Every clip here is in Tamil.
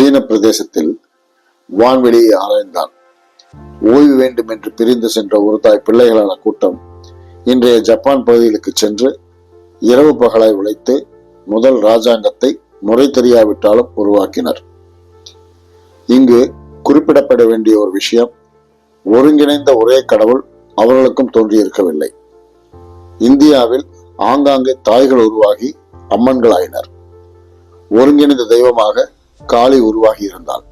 சீன பிரதேசத்தில் வான்வெளியை ஆராய்ந்தான். ஓய்வு வேண்டும் என்று பிரிந்து சென்ற ஒரு தாய் பிள்ளைகளான கூட்டம் இன்றைய ஜப்பான் பகுதிகளுக்கு சென்று இரவு பகலாய் உழைத்து முதல் ராஜாங்கத்தை முறை தெரியாவிட்டாலும் உருவாக்கினர். இங்கு குறிப்பிடப்பட வேண்டிய ஒரு விஷயம் ஒருங்கிணைந்த ஒரே கடவுள் அவர்களுக்கும் தோன்றியிருக்கவில்லை. இந்தியாவில் ஆங்காங்கே தாய்கள் உருவாகி அம்மன்களாயினர். ஒருங்கிணைந்த தெய்வமாக காளி உருவாகி இருந்தாள்.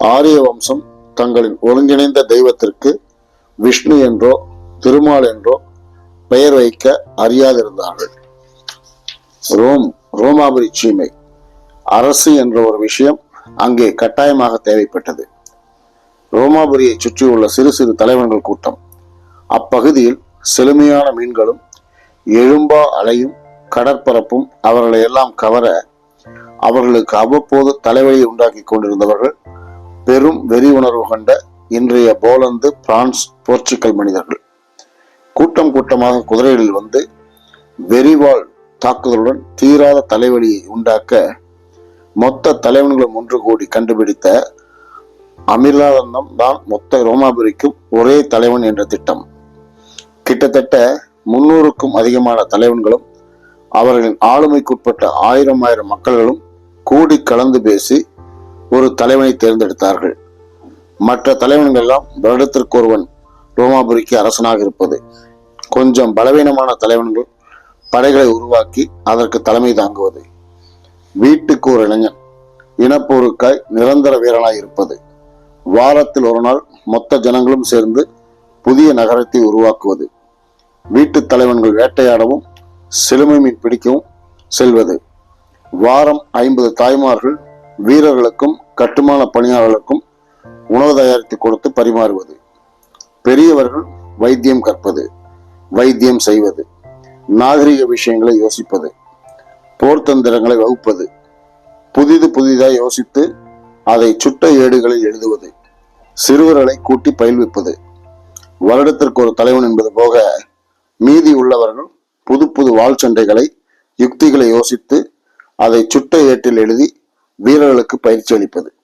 ஆரிய வம்சம் தங்களின் ஒருங்கிணைந்த தெய்வத்திற்கு விஷ்ணு என்றோ திருமால் என்றோ பெயர் வைக்க அறியாதிருந்தார்கள். ரோம் ரோமாபுரி சீமை அரசு என்ற ஒரு விஷயம் அங்கே கட்டாயமாக தேவைப்பட்டது. ரோமாபுரியை சுற்றியுள்ள சிறு சிறு தலைவர்கள் கூட்டம். அப்பகுதியில் செழுமையான மீன்களும் எழும்பா அலையும் கடற்பரப்பும் அவர்களை எல்லாம் கவர அவர்களுக்கு அவ்வப்போது தலைவலியை உண்டாக்கி கொண்டிருந்தவர்கள் பெரும் வெறி உணர்வு கொண்ட இன்றைய போலந்து பிரான்ஸ் போர்ச்சுகல் மனிதர்கள். கூட்டம் கூட்டமாக குதிரைகளில் வந்து வெறிவால் தாக்குதலுடன் தீராத தலைவலியை உண்டாக்க மொத்த தலைவன்களும் ஒன்று கூடி கண்டுபிடித்த அமிர்தானந்தம் தான் மொத்த ரோமாபுரிக்கும் ஒரே தலைவன் என்ற திட்டம். கிட்டத்தட்ட முன்னூறுக்கும் அதிகமான தலைவன்களும் அவர்களின் ஆளுமைக்குட்பட்ட ஆயிரம் ஆயிரம் மக்கள்களும் கூடி கலந்து பேசி ஒரு தலைவனை தேர்ந்தெடுத்தார்கள். மற்ற தலைவன்கள் எல்லாம் வருடத்திற்கு ஒருவன் ரோமாபுரிக்கு அரசனாக இருப்பது. கொஞ்சம் பலவீனமான தலைவன்கள் படைகளை உருவாக்கி அதற்கு தலைமை தாங்குவது. வீட்டுக்கு ஒரு இளைஞன் இனப்போருக்காய் நிரந்தர வீரனாய் இருப்பது. வாரத்தில் ஒரு நாள் மொத்த ஜனங்களும் சேர்ந்து புதிய நகரத்தை உருவாக்குவது. வீட்டுத் தலைவன்கள் வேட்டையாடவும் சிலுமை மீன் பிடிக்கவும் செல்வது. வாரம் ஐம்பது தாய்மார்கள் வீரர்களுக்கும் கட்டுமான பணியாளர்களுக்கும் உணவு தயாரித்து கொடுத்து பரிமாறுவது. பெரியவர்கள் வைத்தியம் கற்பது வைத்தியம் செய்வது நாகரிக விஷயங்களை யோசிப்பது போர்த்தந்திரங்களை வகுப்பது புதிது புதிதாக யோசித்து அதை சுட்ட ஏடுகளில் எழுதுவது சிறுவர்களை கூட்டி பயில்விப்பது வருடத்திற்கு ஒரு தலைவன் என்பது போக மீதி உள்ளவர்கள் புது புது வாழ் சண்டைகளை யுக்திகளை யோசித்து அதை சுட்ட ஏட்டில் எழுதி வீரர்களுக்கு பயிற்சி அளிப்பது.